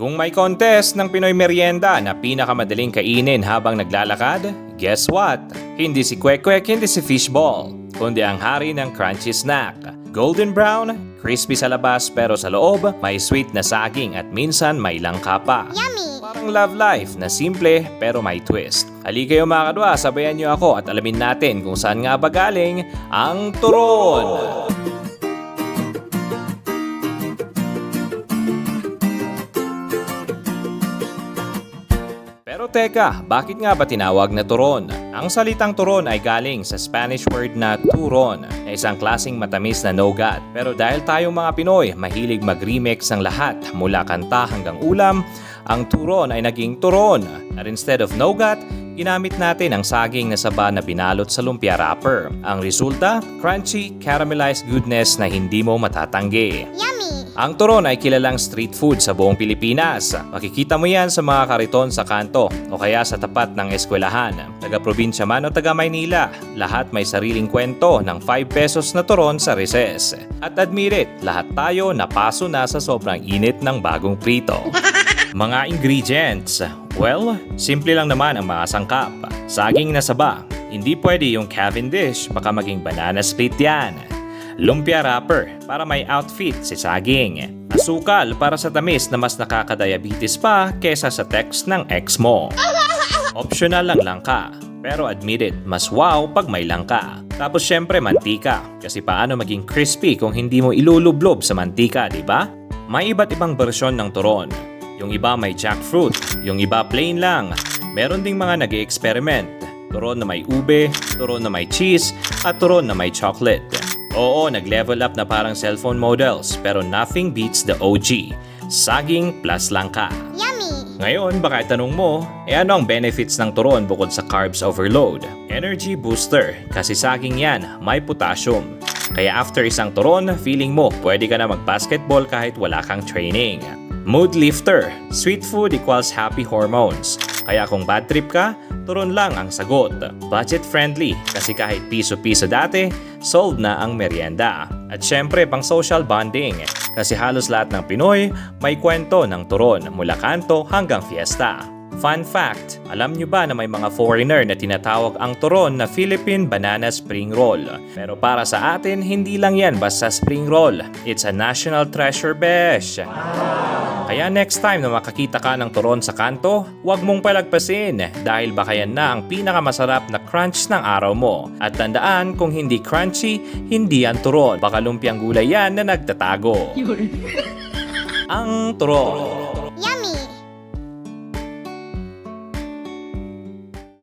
Kung may contest ng Pinoy merienda na pinakamadaling kainin habang naglalakad, guess what? Hindi si Kwek-Kwek, hindi si Fishball, kundi ang hari ng crunchy snack. Golden brown, crispy sa labas pero sa loob, may sweet na saging at minsan may langka pa. Yummy! Parang love life na simple pero may twist. Hali kayo mga kadwa, sabayan niyo ako at alamin natin kung saan nga ba galing ang turon. Pero teka, bakit nga ba tinawag na turon? Ang salitang turon ay galing sa Spanish word na turon, na isang klasing matamis na nougat. Pero dahil tayong mga Pinoy mahilig mag-remix ng lahat mula kanta hanggang ulam, ang turon ay naging turon. At instead of nougat, ginamit natin ang saging na saba na binalot sa lumpia wrapper. Ang resulta, crunchy, caramelized goodness na hindi mo matatanggi. Yummy! Ang turon ay kilalang street food sa buong Pilipinas. Makikita mo yan sa mga kariton sa kanto o kaya sa tapat ng eskwelahan. Taga-probinsya man o taga-Maynila, lahat may sariling kwento ng 5 pesos na turon sa recess. At admit it, lahat tayo napaso na sa sobrang init ng bagong prito. Mga ingredients. Well, simple lang naman ang mga sangkap. Saging na saba. Hindi pwede yung Cavendish, baka maging banana split yan. Lumpia wrapper para may outfit si saging. Asukal para sa tamis na mas nakakadiabetes pa kesa sa text ng ex mo. Optional lang langka. Pero admit it, mas wow pag may langka. Tapos syempre mantika. Kasi paano maging crispy kung hindi mo ilulublob sa mantika, di ba? May iba't ibang bersyon ng turon. Yung iba may jackfruit, yung iba plain lang. Meron ding mga nag experiment Turon na may ube, turon na may cheese, at turon na may chocolate. Oo, nag-level up na parang cellphone models, pero nothing beats the OG. Saging plus langka. Yummy! Ngayon, baka itanong mo, eh ano ang benefits ng turon bukod sa carbs overload? Energy booster, kasi saging yan, may potassium. Kaya after isang turon, feeling mo pwede ka na mag-basketball kahit wala kang training. Mood lifter, sweet food equals happy hormones. Kaya kung bad trip ka, turon lang ang sagot. Budget friendly, kasi kahit piso-piso dati, sold na ang merienda. At syempre pang social bonding, kasi halos lahat ng Pinoy may kwento ng turon mula kanto hanggang fiesta. Fun fact, alam nyo ba na may mga foreigner na tinatawag ang turon na Philippine Banana Spring Roll? Pero para sa atin, hindi lang yan basta spring roll. It's a national treasure, besh! Kaya next time na makakita ka ng turon sa kanto, huwag mong palagpasin dahil baka yan na ang pinakamasarap na crunch ng araw mo. At tandaan kung hindi crunchy, hindi yan turon. Baka lumpiang gulay yan na nagtatago. ang turon.